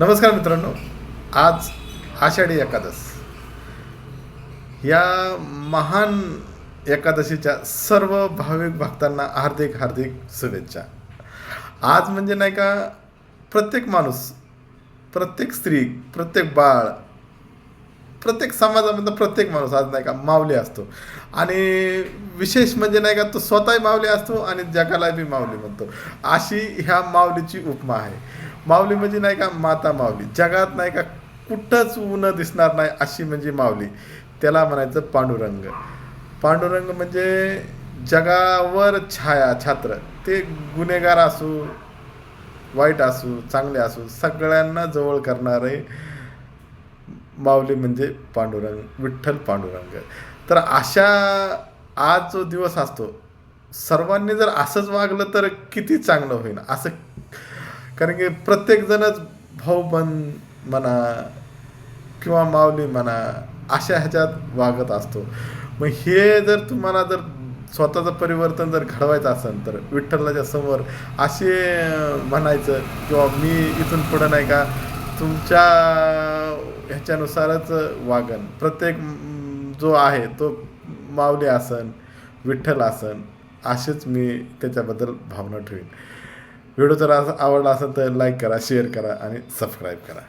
नमस्कार मित्रांनो आज आषाढी एकादश या महान एकादशीच्या सर्व भाविक भक्तांना हार्दिक हार्दिक शुभेच्छा. आज म्हणजे नाही का प्रत्येक माणूस प्रत्येक स्त्री प्रत्येक बाळ प्रत्येक समाजामधला प्रत्येक माणूस आज नाही का माऊली असतो. आणि विशेष म्हणजे नाही का तो स्वतःही माऊली असतो आणि जगाला बी माऊली म्हणतो. अशी ह्या माऊलीची उपमा आहे. माऊली म्हणजे नाही का माता माऊली. जगात नाही का कुठंच ऊन दिसणार नाही अशी म्हणजे माऊली. त्याला म्हणायचं पांडुरंग. पांडुरंग म्हणजे जगावर छाया छात्र. ते गुन्हेगार असू वाईट असू चांगले असू सगळ्यांना जवळ करणारे माऊली म्हणजे पांडुरंग विठ्ठल पांडुरंग. तर अशा आज जो दिवस असतो सर्वांनी जर असंच वागलं तर किती चांगलं होईल असं कारण की प्रत्येकजणच भाऊबंद म्हणा किंवा माऊली म्हणा अशा ह्याच्यात वागत असतो. मग हे जर तुम्हाला जर स्वतःचं परिवर्तन जर घडवायचं असेल तर विठ्ठलाच्या समोर असे म्हणायचं किंवा मी इथून पुढं नाही का तुमच्या ह्याच्यानुसारच वागन. प्रत्येक जो आहे तो माऊली आसन विठ्ठल आसन असेच मी त्याच्याबद्दल भावना ठेवीन. व्हिडिओ जर असं आवडला असेल तर लाईक करा शेअर करा आणि सबस्क्राईब करा.